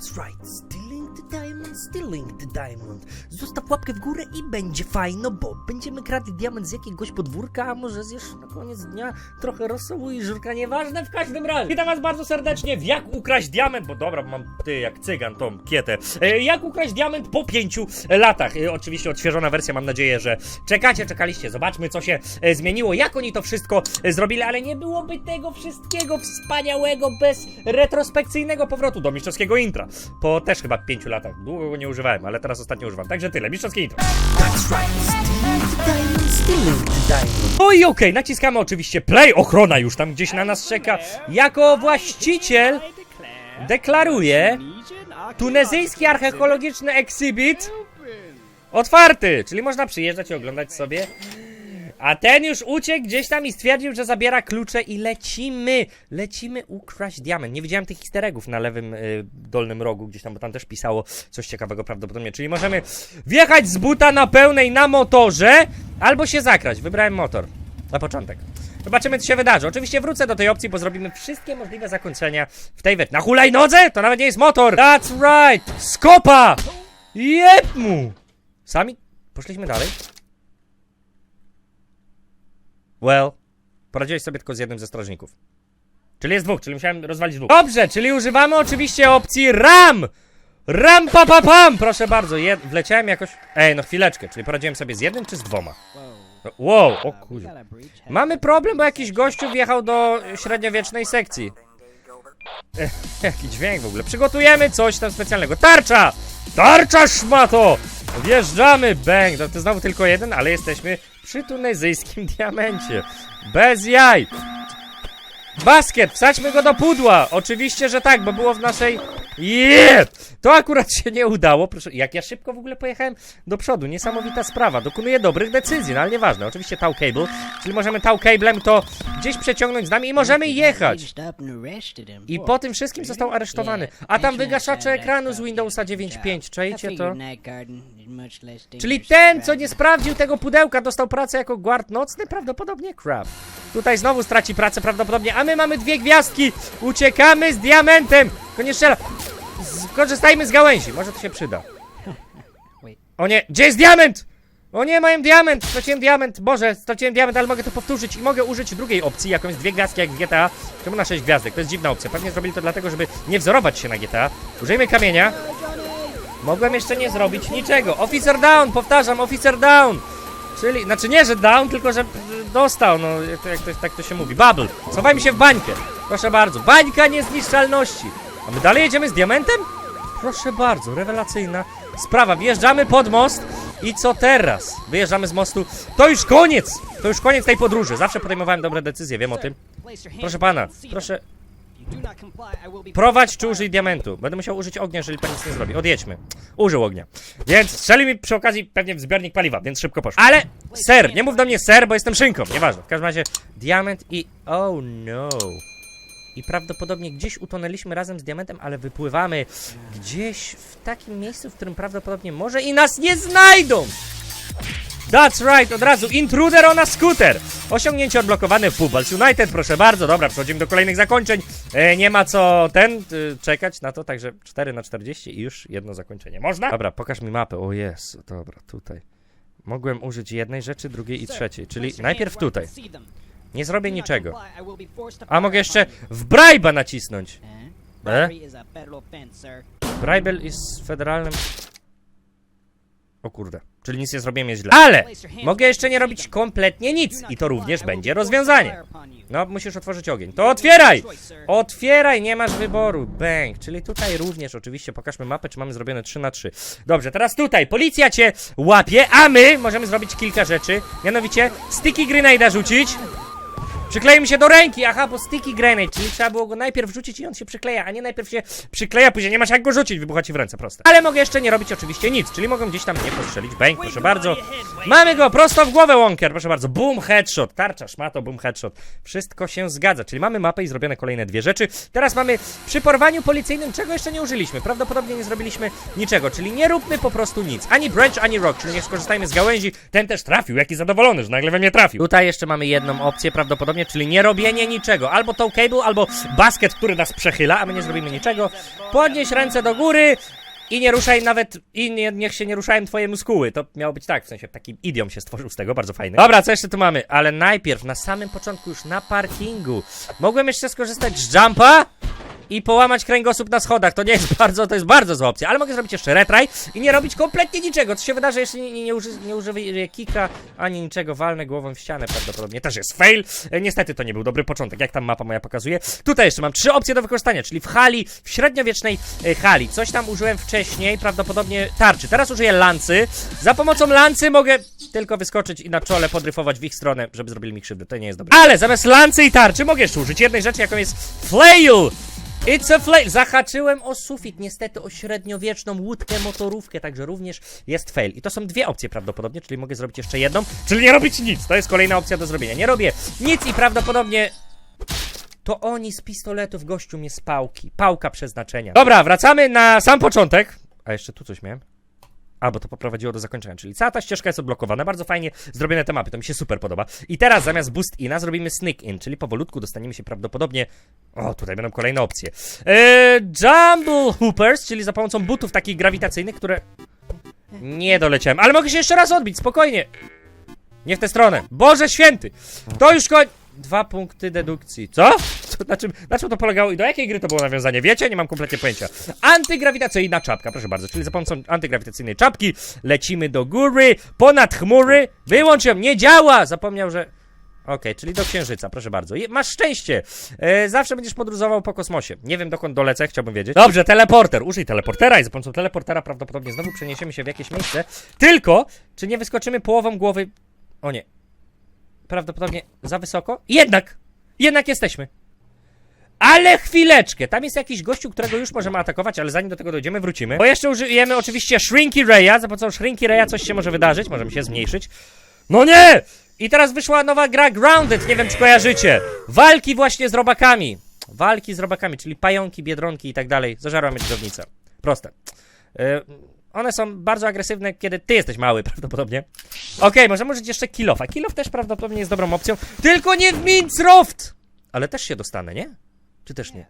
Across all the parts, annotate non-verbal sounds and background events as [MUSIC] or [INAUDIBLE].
That's right, stealing stealing the diamond. Zostaw łapkę w górę i będzie fajno, bo będziemy kradli diament z jakiegoś podwórka, a może zjesz na koniec dnia trochę rosołu i żurka, nieważne w każdym razie. Witam was bardzo serdecznie w Jak ukraść diament, bo dobra, bo mam ty jak cygan tą kietę. E, jak ukraść diament po pięciu latach. E, oczywiście odświeżona wersja, mam nadzieję, że czekacie, czekaliście. Zobaczmy, co się e, zmieniło, jak oni to wszystko zrobili, ale nie byłoby tego wszystkiego wspaniałego bez retrospekcyjnego powrotu do mistrzowskiego intra. Po też chyba pięciu latach. Długo nie używałem, ale teraz ostatnio używam. Także tyle, mistrzowskie intro. That's. No i okej, naciskamy oczywiście play. Ochrona już tam gdzieś na nas czeka. Jako właściciel deklaruję tunezyjski archeologiczny exhibit otwarty, czyli można przyjeżdżać i oglądać sobie. A ten już uciekł gdzieś tam i stwierdził, że zabiera klucze i lecimy. Lecimy ukraść diament. Nie widziałem tych easter eggów na lewym y, dolnym rogu, gdzieś tam, bo tam też pisało coś ciekawego prawdopodobnie. Czyli możemy wjechać z buta na pełnej na motorze, albo się zakrać. Wybrałem motor. Na początek. Zobaczymy, co się wydarzy. Oczywiście wrócę do tej opcji, bo zrobimy wszystkie możliwe zakończenia w tej wersji. Na hulajnodze? To nawet nie jest motor! That's right! Skopa! Jeb mu! Sami poszliśmy dalej. Well, poradziłeś sobie tylko z jednym ze strażników. Czyli jest dwóch, czyli musiałem rozwalić dwóch. Dobrze, czyli używamy oczywiście opcji RAM! RAM pa pa pam! Proszę bardzo, je, wleciałem jakoś... Ej, no chwileczkę, czyli poradziłem sobie z jednym czy z dwoma? Wow, o kurde. Mamy problem, bo jakiś gościu wjechał do średniowiecznej sekcji. Ech, jaki dźwięk w ogóle. Przygotujemy coś tam specjalnego. Tarcza! Tarcza szmato! Wjeżdżamy, bang! To, to znowu tylko jeden, ale jesteśmy przy tunezyjskim [LAUGHS] diamencie. Bez jaj! Basket, wsadźmy go do pudła! Oczywiście, że tak, bo było w naszej... Jeb! To akurat się nie udało. Proszę, jak ja szybko w ogóle pojechałem do przodu. Niesamowita sprawa. Dokonuję dobrych decyzji, no ale nieważne. Oczywiście tow cable, czyli możemy tow cablem to gdzieś przeciągnąć z nami i możemy jechać. I po tym wszystkim został aresztowany. A tam wygaszacze ekranu z Windowsa 9.5. Czajcie to? Czyli ten, co nie sprawdził tego pudełka, dostał pracę jako guard nocny? Prawdopodobnie crap. Tutaj znowu straci pracę prawdopodobnie, a my mamy dwie gwiazdki. Uciekamy z diamentem. Koniecznie strzela. Skorzystajmy z gałęzi, może to się przyda. O nie, gdzie jest diament? O nie, mają diament! Straciłem diament! Boże, straciłem diament, ale mogę to powtórzyć i mogę użyć drugiej opcji, jakąś dwie gwiazdki jak w GTA. Czemu na 6 gwiazdek? To jest dziwna opcja. Pewnie zrobili to dlatego, żeby nie wzorować się na GTA. Użyjmy kamienia. Mogłem jeszcze nie zrobić niczego. Officer down, powtarzam, officer down! Czyli, znaczy nie, że down, tylko że dostał, no jak to, tak to się mówi. Bubble. Schowajmy się w bańkę. Proszę bardzo. Bańka niezniszczalności. A my dalej jedziemy z diamentem? Proszę bardzo, rewelacyjna sprawa. Wjeżdżamy pod most i co teraz? Wyjeżdżamy z mostu. To już koniec! To już koniec tej podróży. Zawsze podejmowałem dobre decyzje, wiem o tym. Proszę pana, proszę prowadź czy użyj diamentu. Będę musiał użyć ognia, jeżeli pan nic nie zrobi. Odjedźmy. Użył ognia. Więc strzeli mi przy okazji pewnie w zbiornik paliwa, więc szybko poszło. Ale ser, nie mów do mnie ser, bo jestem szynką. Nieważne. W każdym razie diament i... Oh no. I prawdopodobnie gdzieś utonęliśmy razem z diamentem, ale wypływamy gdzieś w takim miejscu, w którym prawdopodobnie może i nas nie znajdą! That's right, od razu intruder on a scooter! Osiągnięcie odblokowane w Pubals United, proszę bardzo. Dobra, przechodzimy do kolejnych zakończeń. E, nie ma co ten y, czekać na to, także 4 na 40 i już jedno zakończenie. Można? Dobra, pokaż mi mapę. O jest, dobra, tutaj. Mogłem użyć jednej rzeczy, drugiej i trzeciej, czyli najpierw tutaj. Nie zrobię niczego. A mogę jeszcze w Bribe'a nacisnąć. E? Bribel jest federalnym... O kurde, czyli nic nie zrobiłem jest źle. Ale! Mogę jeszcze nie robić kompletnie nic i to również będzie rozwiązanie. No, musisz otworzyć ogień. To otwieraj! Otwieraj, nie masz wyboru. Bang. Czyli tutaj również, oczywiście, pokażmy mapę, czy mamy zrobione 3 na 3 Dobrze, teraz tutaj. Policja cię łapie, a my możemy zrobić kilka rzeczy. Mianowicie, sticky grenade'a rzucić. Przykleimy się do ręki, aha, bo sticky grenade, czyli trzeba było go najpierw rzucić i on się przykleja, a nie najpierw się przykleja, później nie masz jak go rzucić, wybucha ci w ręce, proste. Ale mogę jeszcze nie robić oczywiście nic, czyli mogę gdzieś tam nie postrzelić, bang, proszę bardzo. Mamy go prosto w głowę, Wonker, proszę bardzo, boom, headshot, tarcza, szmato, boom, headshot. Wszystko się zgadza, czyli mamy mapę i zrobione kolejne dwie rzeczy. Teraz mamy przy porwaniu policyjnym, czego jeszcze nie użyliśmy, prawdopodobnie nie zrobiliśmy niczego, czyli nie róbmy po prostu nic, ani branch, ani rock, czyli nie skorzystajmy z gałęzi. Ten też trafił, jaki zadowolony, że nagle we mnie trafił. Tutaj jeszcze mamy jedną opcję, prawdopodobnie prawdopodobnie, czyli nie robienie niczego. Albo tą cable, albo basket, który nas przechyla, a my nie zrobimy niczego. Podnieś ręce do góry i nie ruszaj nawet, i nie, niech się nie ruszają twoje muskuły. To miało być tak, w sensie taki idiom się stworzył z tego, bardzo fajny. Dobra, co jeszcze tu mamy? Ale najpierw, na samym początku, już na parkingu, mogłem jeszcze skorzystać z jumpa i połamać kręgosłup na schodach. To nie jest [LAUGHS] bardzo, to jest bardzo zła opcja, ale mogę zrobić jeszcze retraj i nie robić kompletnie niczego. Co się wydarzy, jeśli nie, nie, uży, nie użyję kika ani niczego, walnę głową w ścianę prawdopodobnie. Też jest fail. E, niestety to nie był dobry początek, jak tam mapa moja pokazuje. Tutaj jeszcze mam trzy opcje do wykorzystania, czyli w hali, w średniowiecznej e, hali. Coś tam użyłem wcześniej, prawdopodobnie tarczy. Teraz użyję lancy. Za pomocą lancy mogę tylko wyskoczyć i na czole podryfować w ich stronę, żeby zrobili mi krzywdę. To nie jest dobre. Ale zamiast lancy i tarczy mogę jeszcze użyć jednej rzeczy, jaką jest flail. It's a flail! Zahaczyłem o sufit, niestety o średniowieczną łódkę, motorówkę, także również jest fail. I to są dwie opcje prawdopodobnie, czyli mogę zrobić jeszcze jedną, czyli nie robić nic. To jest kolejna opcja do zrobienia. Nie robię nic i prawdopodobnie to oni z pistoletów gościu mnie z pałki. Pałka przeznaczenia. Dobra, wracamy na sam początek. A jeszcze tu coś miałem. A, bo to poprowadziło do zakończenia, czyli cała ta ścieżka jest odblokowana, bardzo fajnie zrobione te mapy, to mi się super podoba. I teraz zamiast boost ina zrobimy sneak in, czyli powolutku dostaniemy się prawdopodobnie... O, tutaj będą kolejne opcje. Eee, jumble hoopers, czyli za pomocą butów takich grawitacyjnych, które... Nie doleciałem, ale mogę się jeszcze raz odbić, spokojnie. Nie w tę stronę. Boże święty! To już koń... Dwa punkty dedukcji. Co? Na czym, na czym to polegało i do jakiej gry to było nawiązanie? Wiecie? Nie mam kompletnie pojęcia. Antygrawitacyjna czapka, proszę bardzo. Czyli za pomocą antygrawitacyjnej czapki lecimy do góry, ponad chmury. Wyłącz ją, nie działa! Zapomniał, że... Okej, czyli do księżyca, proszę bardzo. Je, masz szczęście. E, zawsze będziesz podróżował po kosmosie. Nie wiem dokąd dolecę, chciałbym wiedzieć. Dobrze, teleporter. Użyj teleportera i za pomocą teleportera prawdopodobnie znowu przeniesiemy się w jakieś miejsce. Tylko, czy nie wyskoczymy połową głowy... O nie. Prawdopodobnie za wysoko? Jednak! Jednak jesteśmy. Ale chwileczkę, tam jest jakiś gościu, którego już możemy atakować, ale zanim do tego dojdziemy, wrócimy. Bo jeszcze użyjemy oczywiście Shrinky Raya, za pomocą Shrinky Raya coś się może wydarzyć, możemy się zmniejszyć. No nie! I teraz wyszła nowa gra Grounded, nie wiem czy kojarzycie. Walki właśnie z robakami. Walki z robakami, czyli pająki, biedronki i tak dalej. Zażarła mnie dżownica. Proste. Yy, one są bardzo agresywne, kiedy ty jesteś mały, [LAUGHS] prawdopodobnie. Okej, możemy użyć jeszcze Kilofa. Kilof też prawdopodobnie jest dobrą opcją. Tylko nie w Mincroft! Ale też się dostanę, nie? Czy też nie?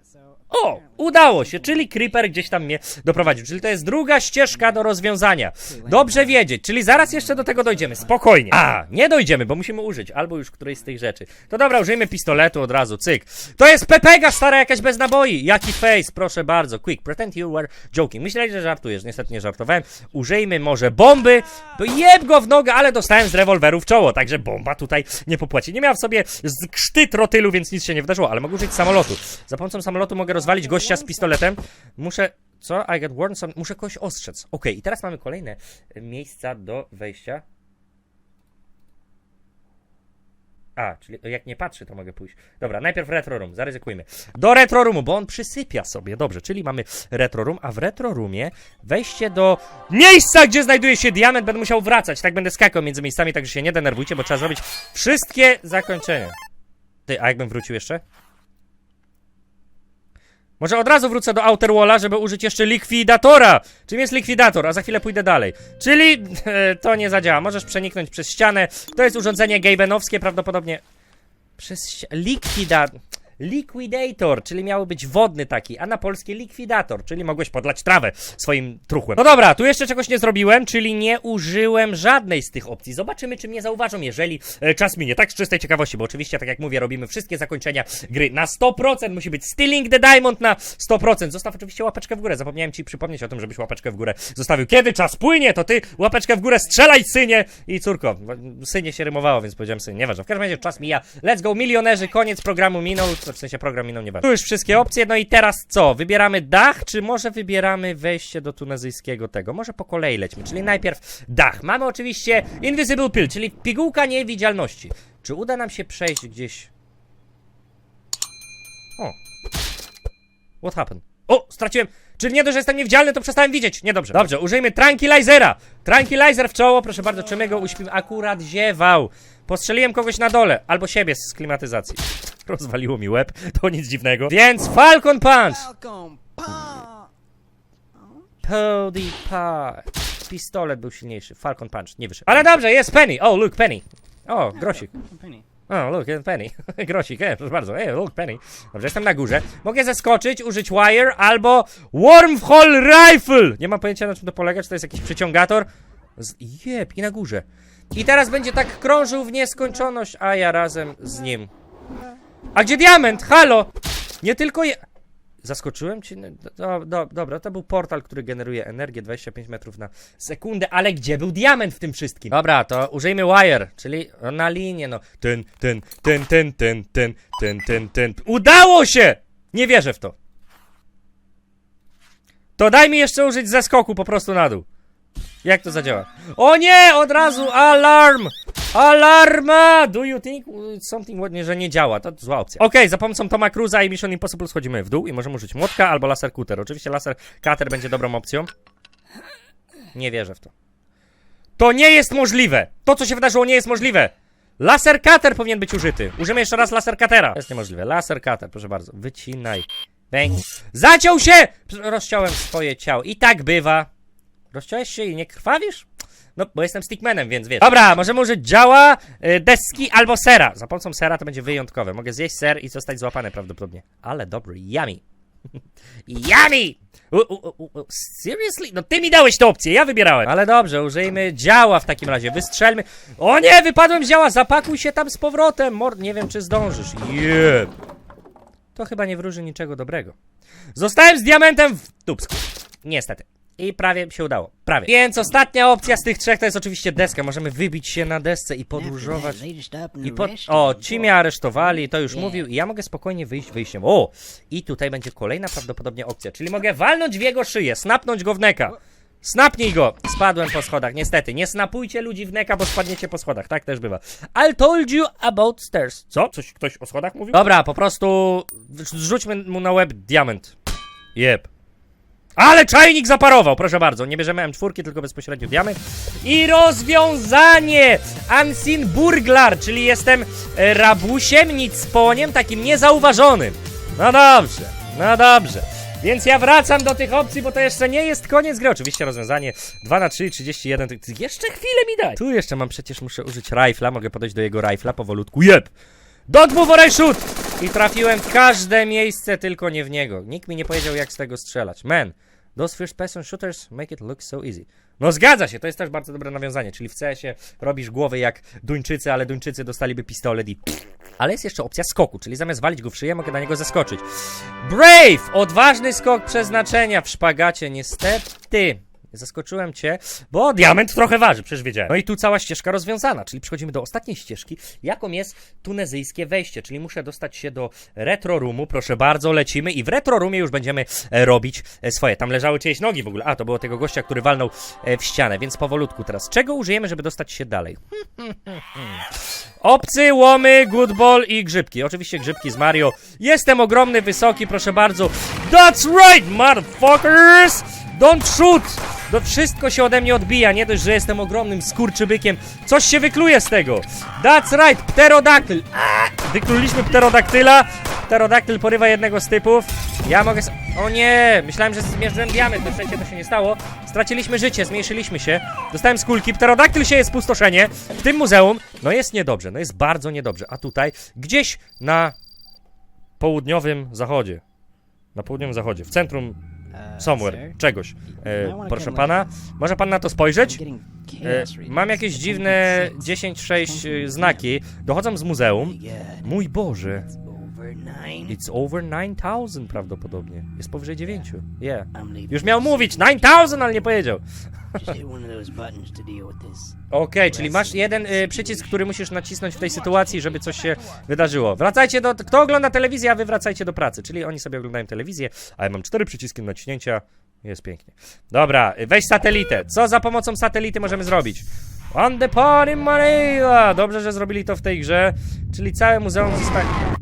O! Udało się, czyli Creeper gdzieś tam mnie doprowadził. Czyli to jest druga ścieżka do rozwiązania. Dobrze wiedzieć, czyli zaraz jeszcze do tego dojdziemy. Spokojnie. A, nie dojdziemy, bo musimy użyć albo już którejś z tych rzeczy. To dobra, użyjmy pistoletu od razu, cyk. To jest Pepega, stara jakaś bez naboi. Jaki face, proszę bardzo. Quick, pretend you were joking. Myśleli, że żartujesz, niestety nie żartowałem. Użyjmy może bomby. To jeb go w nogę, ale dostałem z rewolweru w czoło, także bomba tutaj nie popłaci. Nie miała w sobie krzty trotylu, więc nic się nie wydarzyło, ale mogę użyć samolotu. Za pomocą samolotu mogę rozwalić gościa z pistoletem. Muszę... Co? I get warned some... Muszę kogoś ostrzec. Okej, i teraz mamy kolejne miejsca do wejścia. A, czyli jak nie patrzy, to mogę pójść. Dobra, najpierw retro room, zaryzykujmy. Do retro roomu, bo on przysypia sobie. Dobrze, czyli mamy retro room, a w retro roomie wejście do miejsca, gdzie znajduje się diament, będę musiał wracać. Tak będę skakał między miejscami, także się nie denerwujcie, bo trzeba zrobić wszystkie zakończenia. Ty, a jakbym wrócił jeszcze? Może od razu wrócę do Outer Walla, żeby użyć jeszcze likwidatora. Czym jest likwidator? A za chwilę pójdę dalej. Czyli [LAUGHS] e, to nie zadziała. Możesz przeniknąć przez ścianę. To jest urządzenie Gabenowskie, prawdopodobnie przez ści- likwidator. Liquidator, czyli miały być wodny taki, a na polskie likwidator, czyli mogłeś podlać trawę swoim truchłem. No dobra, tu jeszcze czegoś nie zrobiłem, czyli nie użyłem żadnej z tych opcji. Zobaczymy, czy mnie zauważą, jeżeli e, czas minie. Tak z czystej ciekawości, bo oczywiście, tak jak mówię, robimy wszystkie zakończenia gry na 100%. Musi być Stealing the Diamond na 100%. Zostaw oczywiście łapeczkę w górę. Zapomniałem ci przypomnieć o tym, żebyś łapeczkę w górę zostawił. Kiedy czas płynie, to ty łapeczkę w górę strzelaj, synie i córko. Synie się rymowało, więc powiedziałem syn. Nieważne. W każdym razie czas mija. Let's go, milionerzy. Koniec programu minął. W sensie program minął, nieważne. Tu już wszystkie opcje. No i teraz co? Wybieramy dach, czy może wybieramy wejście do tunezyjskiego tego? Może po kolei lećmy. Czyli najpierw dach. Mamy oczywiście Invisible Pill, czyli pigułka niewidzialności. Czy uda nam się przejść gdzieś... O. What happened? O, straciłem. Czyli nie dość, że jestem niewidzialny, to przestałem widzieć. Niedobrze. Dobrze, użyjmy Tranquilizera. Tranquilizer w czoło, proszę bardzo, czy my go uśpimy? Akurat ziewał. Postrzeliłem kogoś na dole, albo siebie z klimatyzacji. [LAUGHS] Rozwaliło mi łeb, to nic dziwnego. Więc Falcon Punch! Falcon Punch! Pody pa. Pistolet był silniejszy. Falcon Punch, nie wyszedł. Ale dobrze, jest Penny. O, look, Penny. O, grosik. Penny. O, look, penny. [LAUGHS] Grosik, e, proszę bardzo. E, look, penny. Dobrze, jestem na górze. Mogę zeskoczyć, użyć wire albo wormhole rifle. Nie mam pojęcia na czym to polega, czy to jest jakiś przyciągator. Z... Jeb, i na górze. I teraz będzie tak krążył w nieskończoność, a ja razem z nim. A gdzie diament? Halo! Nie tylko je... Zaskoczyłem cię? Do, do, dobra, to był portal, który generuje energię 25 metrów na sekundę, ale gdzie był diament w tym wszystkim? Dobra, to użyjmy wire, czyli na linię, no. Ten, ten, ten, ten, ten, ten, ten, ten, ten. Udało się! Nie wierzę w to. To daj mi jeszcze użyć zeskoku po prostu na dół. Jak to zadziała? O nie! Od razu alarm! Alarma! Do you think something ładnie, że nie działa? To zła opcja. Okej, za pomocą Toma Cruza i Mission Impossible schodzimy w dół i możemy użyć młotka albo laser cutter. Oczywiście laser cutter będzie dobrą opcją. Nie wierzę w to. To nie jest możliwe! To, co się wydarzyło, nie jest możliwe! Laser cutter powinien być użyty. Użyjmy jeszcze raz laser cuttera. To jest niemożliwe. Laser cutter, proszę bardzo. Wycinaj. Bang. Zaciął się! Rozciąłem swoje ciało. I tak bywa. Rozciąłeś się i nie krwawisz? No, bo jestem stickmanem, więc wiesz. Dobra, możemy użyć działa, y, deski albo sera. Za pomocą sera to będzie wyjątkowe. Mogę zjeść ser i zostać złapany prawdopodobnie. Ale dobry, yummy. [LAUGHS] yummy! U, u, u, seriously? No ty mi dałeś tę opcję, ja wybierałem. Ale dobrze, użyjmy działa w takim razie. Wystrzelmy. O nie, wypadłem z działa, zapakuj się tam z powrotem. Mord, nie wiem czy zdążysz. Yeah. To chyba nie wróży niczego dobrego. Zostałem z diamentem w dupsku. Niestety. I prawie się udało. Prawie. Więc ostatnia opcja z tych trzech to jest oczywiście deska. Możemy wybić się na desce i podróżować. I po... O, ci mnie aresztowali, to już mówił. I ja mogę spokojnie wyjść wyjściem. O! I tutaj będzie kolejna prawdopodobnie opcja. Czyli mogę walnąć w jego szyję, snapnąć go w neka. Snapnij go! Spadłem po schodach, niestety. Nie snapujcie ludzi w neka, bo spadniecie po schodach. Tak też bywa. I told you about stairs. Co? Coś ktoś o schodach mówił? Dobra, po prostu zrzućmy mu na łeb diament. Jeb. Ale czajnik zaparował, proszę bardzo. Nie bierzemy M4, tylko bezpośrednio diament. I rozwiązanie! Unseen Burglar, czyli jestem e, rabusiem, nic poniem, takim niezauważonym. No dobrze, no dobrze. Więc ja wracam do tych opcji, bo to jeszcze nie jest koniec gry. Oczywiście rozwiązanie 2 na 3, 31. Ty- ty Jeszcze chwilę mi daj. Tu jeszcze mam przecież, muszę użyć rifla. Mogę podejść do jego rifla powolutku. Jeb! Do dwóch shoot! I trafiłem w każde miejsce, tylko nie w niego. Nikt mi nie powiedział, jak z tego strzelać. Man, those first person shooters make it look so easy. No zgadza się, to jest też bardzo dobre nawiązanie, czyli w CS-ie robisz głowy jak Duńczycy, ale Duńczycy dostaliby pistolet i... Ale jest jeszcze opcja skoku, czyli zamiast walić go w szyję, mogę na niego zaskoczyć. Brave! Odważny skok przeznaczenia w szpagacie, niestety. Zaskoczyłem cię, bo diament trochę waży, przecież wiedziałem. No i tu cała ścieżka rozwiązana, czyli przechodzimy do ostatniej ścieżki, jaką jest tunezyjskie wejście, czyli muszę dostać się do retro roomu, proszę bardzo, lecimy i w retro roomie już będziemy e, robić e, swoje. Tam leżały czyjeś nogi w ogóle, a to było tego gościa, który walnął e, w ścianę, więc powolutku teraz. Czego użyjemy, żeby dostać się dalej? [LAUGHS] Obcy, łomy, good ball i grzybki. Oczywiście grzybki z Mario. Jestem ogromny, wysoki, proszę bardzo. That's right, motherfuckers! Don't shoot! To wszystko się ode mnie odbija, nie dość, że jestem ogromnym skurczybykiem. Coś się wykluje z tego. That's right, pterodaktyl. Wykluliśmy pterodaktyla. Pterodaktyl porywa jednego z typów. Ja mogę... O nie! Myślałem, że zmierzyłem diament, na to się nie stało. Straciliśmy życie, zmniejszyliśmy się. Dostałem z kulki. Pterodaktyl się jest spustoszenie. W tym muzeum, no jest niedobrze, no jest bardzo niedobrze. A tutaj, gdzieś na południowym zachodzie. Na południowym zachodzie, w centrum somewhere, czegoś. E, proszę pana, może pan na to spojrzeć? E, mam jakieś dziwne 10-6 e, znaki. Dochodzą z muzeum. Mój Boże, it's over 9000 prawdopodobnie. Jest powyżej 9. Yeah. Już miał mówić 9000, ale nie powiedział. Okej, czyli masz jeden y, przycisk, który musisz nacisnąć w tej sytuacji, żeby coś się wydarzyło. Wracajcie do. Kto ogląda telewizję, a wy wracajcie do pracy. Czyli oni sobie oglądają telewizję, a ja mam cztery przyciski naciśnięcia. Jest pięknie. Dobra, y, weź satelitę. Co za pomocą satelity możemy zrobić? On the party Manila! Dobrze, że zrobili to w tej grze. Czyli całe muzeum zostaje.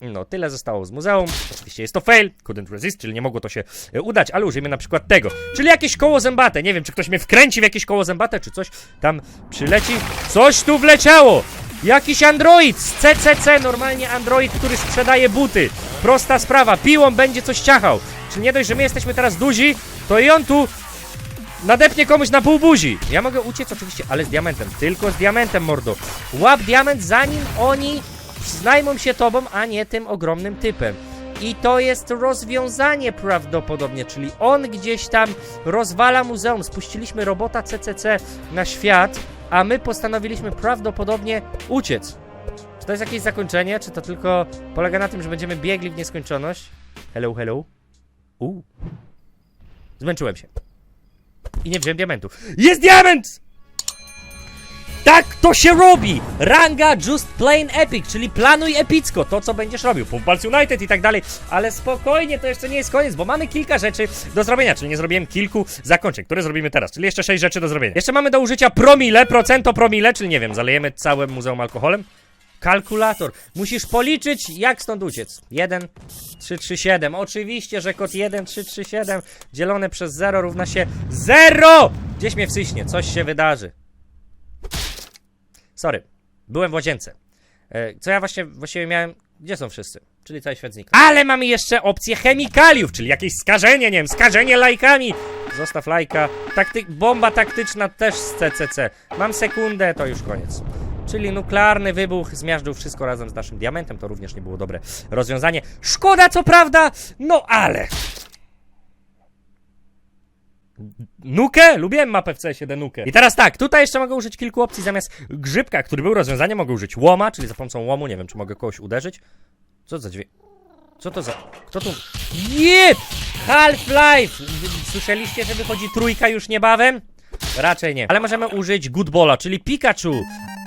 No, tyle zostało z muzeum. Oczywiście jest to fail, couldn't resist, czyli nie mogło to się e, udać, ale użyjmy na przykład tego. Czyli jakieś koło zębate. Nie wiem, czy ktoś mnie wkręci w jakieś koło zębate, czy coś tam przyleci. Coś tu wleciało! Jakiś android z CCC, normalnie android, który sprzedaje buty. Prosta sprawa, piłą będzie coś ciachał. Czyli nie dość, że my jesteśmy teraz duzi, to i on tu nadepnie komuś na pół buzi. Ja mogę uciec oczywiście, ale z diamentem. Tylko z diamentem, mordo. Łap diament, zanim oni znajmą się tobą, a nie tym ogromnym typem. I to jest rozwiązanie prawdopodobnie, czyli on gdzieś tam rozwala muzeum. Spuściliśmy robota CCC na świat, a my postanowiliśmy prawdopodobnie uciec. Czy to jest jakieś zakończenie, czy to tylko polega na tym, że będziemy biegli w nieskończoność? Hello, hello. Uuu. Zmęczyłem się. I nie wziąłem diamentu. Jest diament! Tak to się robi! Ranga Just Plain Epic, czyli planuj epicko, to co będziesz robił. Pulse United i tak dalej, ale spokojnie, to jeszcze nie jest koniec, bo mamy kilka rzeczy do zrobienia, czyli nie zrobiłem kilku zakończeń, które zrobimy teraz, czyli jeszcze sześć rzeczy do zrobienia. Jeszcze mamy do użycia promile, procento promile, czyli nie wiem, zalejemy całe muzeum alkoholem. Kalkulator. Musisz policzyć, jak stąd uciec. 1, 3, 3, 7. Oczywiście, że kod 1, 3, 3, 7 dzielone przez 0 równa się 0! Gdzieś mnie wsyśnie, coś się wydarzy. Sorry, byłem w łazience. E, Co ja właśnie właściwie miałem. Gdzie są wszyscy? Czyli cały świat znikł. Ale mamy jeszcze opcję chemikaliów, czyli jakieś skażenie, nie wiem, skażenie lajkami. Zostaw lajka. Takty bomba taktyczna też z CCC. Mam sekundę, to już koniec. Czyli nuklearny wybuch zmiażdżył wszystko razem z naszym diamentem. To również nie było dobre rozwiązanie. Szkoda, co prawda, no ale. Nukę? Lubiłem mapę w CS-ie Nukę. I teraz tak, tutaj jeszcze mogę użyć kilku opcji zamiast grzybka, który był rozwiązaniem, mogę użyć łoma, czyli za pomocą łomu, nie wiem, czy mogę kogoś uderzyć. Co za dźwięk? Co to za... Kto tu... Jep! Half-Life! Słyszeliście, że wychodzi trójka już niebawem? Raczej nie. Ale możemy użyć Goodbola, czyli Pikachu.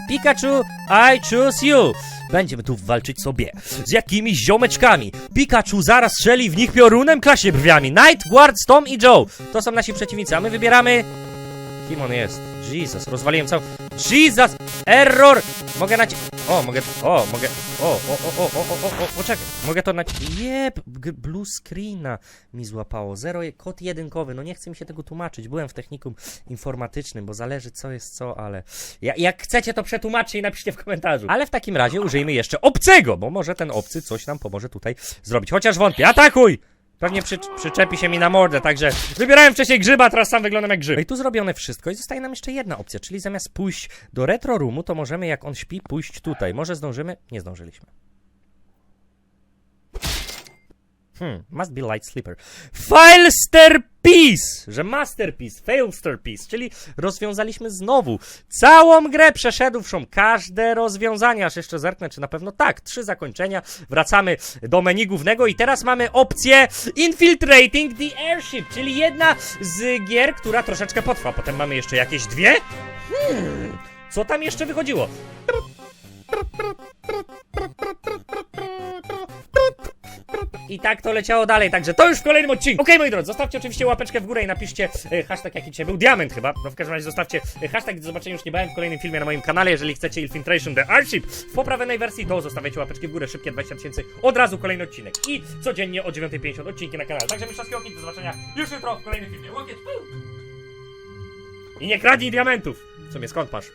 Pikachu, I choose you. Będziemy tu walczyć sobie z jakimiś ziomeczkami. Pikachu zaraz strzeli w nich piorunem, klasie brwiami. Night, Guard, Storm i Joe. To są nasi przeciwnicy, a my wybieramy... Kim on jest? Jesus, rozwaliłem cały... Jesus! Error! Mogę nać... O, mogę... O, mogę... O, o, o, o, o, o, o, o, poczekaj. Mogę to nać... Jeb! Blue screena mi złapało. Zero, kod jedynkowy. No nie chcę mi się tego tłumaczyć. Byłem w technikum informatycznym, bo zależy co jest co, ale... Ja, jak chcecie, to przetłumaczcie i napiszcie w komentarzu. Ale w takim razie użyjmy jeszcze obcego, bo może ten obcy coś nam pomoże tutaj zrobić. Chociaż wątpię. Atakuj! Pewnie przy, przyczepi się mi na mordę, także wybierałem wcześniej grzyba, teraz sam wyglądam jak grzyb. No i tu zrobione wszystko i zostaje nam jeszcze jedna opcja, czyli zamiast pójść do retro roomu, to możemy jak on śpi pójść tutaj. Może zdążymy? Nie zdążyliśmy. Hmm, must be light sleeper. Filester-piece! Że masterpiece, failster-piece, czyli rozwiązaliśmy znowu całą grę przeszedłszą, każde rozwiązanie, aż jeszcze zerknę, czy na pewno tak, trzy zakończenia, wracamy do menu głównego i teraz mamy opcję Infiltrating the Airship, czyli jedna z gier, która troszeczkę potrwa, potem mamy jeszcze jakieś dwie? Hmm, co tam jeszcze wychodziło? I tak to leciało dalej, także to już w kolejnym odcinku. Okej, moi drodzy, zostawcie oczywiście łapeczkę w górę i napiszcie e, hashtag, jaki dzisiaj był diament chyba. No w każdym razie zostawcie e, hashtag, do zobaczenia już niebawem w kolejnym filmie na moim kanale. Jeżeli chcecie Infiltration The Airship w poprawionej wersji, to zostawiajcie łapeczki w górę, szybkie 20 tysięcy, od razu kolejny odcinek. I codziennie o 9.50 odcinki na kanale. Także wszystkie oki, do zobaczenia już jutro w kolejnym filmie. Łokieć! I nie kradnij diamentów! Co mnie skąd masz?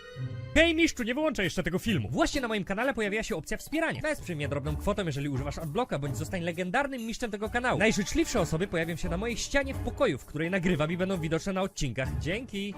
Hej mistrzu, nie wyłączaj jeszcze tego filmu. Właśnie na moim kanale pojawiła się opcja wspierania. Wesprzyj mnie drobną kwotą, jeżeli używasz adblocka, bądź zostań legendarnym mistrzem tego kanału. Najżyczliwsze osoby pojawią się na mojej ścianie w pokoju, w której nagrywam i będą widoczne na odcinkach. Dzięki!